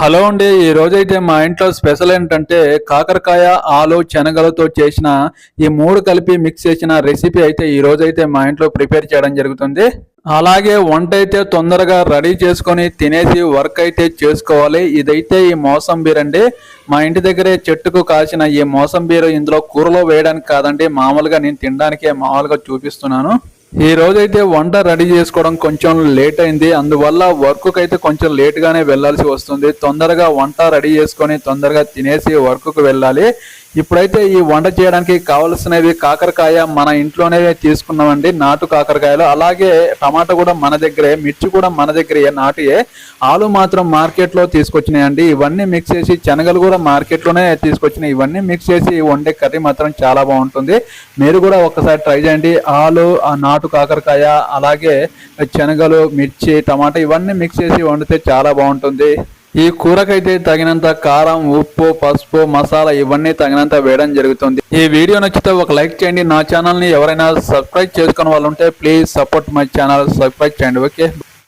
Hello అండి. ఈ రోజైతే మా ఇంట్లో స్పెషల్ ఏంటంటే కాకరకాయ ఆలు శనగలతో చేసిన ఈ మూడు కలిపి మిక్స్ చేసిన రెసిపీ అయితే ఈ రోజైతే మా ఇంట్లో ప్రిపేర్ చేయడం జరుగుతుంది. అలాగే వంట అయితే తొందరగా రెడీ చేసుకొని తినేసి వర్క్ అయితే చేసుకోవాలి. ఇదైతే ఈ మోసంబీర్ అండి. మా ఇంటి దగ్గరే చెట్టుకు కాసిన ఈ మోసంబీర్ ఇందులో కూరలో వేయడానికి కాదండి. మామూలుగా నేను తినడానికే మామూలుగా చూపిస్తున్నాను. ఈ రోజైతే వంట రెడీ చేసుకోవడం కొంచెం లేట్ అయింది. అందువల్ల వర్క్కి అయితే కొంచెం లేట్గానే వెళ్ళాల్సి వస్తుంది. తొందరగా వంట రెడీ చేసుకొని తొందరగా తినేసి వర్క్కి వెళ్ళాలి. ఇప్పుడైతే ఈ వంట చేయడానికి కావలసినవి కాకరకాయ మన ఇంట్లోనే తీసుకున్నామండి. నాటు కాకరకాయలు అలాగే టమాటా కూడా మన దగ్గరే మిర్చి కూడా మన దగ్గరే నాటియే. ఆలు మాత్రం మార్కెట్లో తీసుకొచ్చినాయండి. ఇవన్నీ మిక్స్ చేసి శనగలు కూడా మార్కెట్లోనే తీసుకొచ్చినాయి. ఇవన్నీ మిక్స్ చేసి వండే కర్రీ మాత్రం చాలా బాగుంటుంది. మీరు కూడా ఒకసారి ట్రై చేయండి. ఆలు ఆ నాటు కాకరకాయ అలాగే శనగలు మిర్చి టమాటా ఇవన్నీ మిక్స్ చేసి వండితే చాలా బాగుంటుంది. ఈ కూరకైతే తగినంత కారం ఉప్పు పసుపు మసాలా ఇవన్నీ తగినంత వేయడం జరుగుతుంది. ఈ వీడియో నచ్చితే ఒక లైక్ చేయండి. నా ఛానల్ని ఎవరైనా సబ్స్క్రైబ్ చేసుకున్న వాళ్ళు ఉంటే please support my channel. Subscribe చేయండి. ఓకే?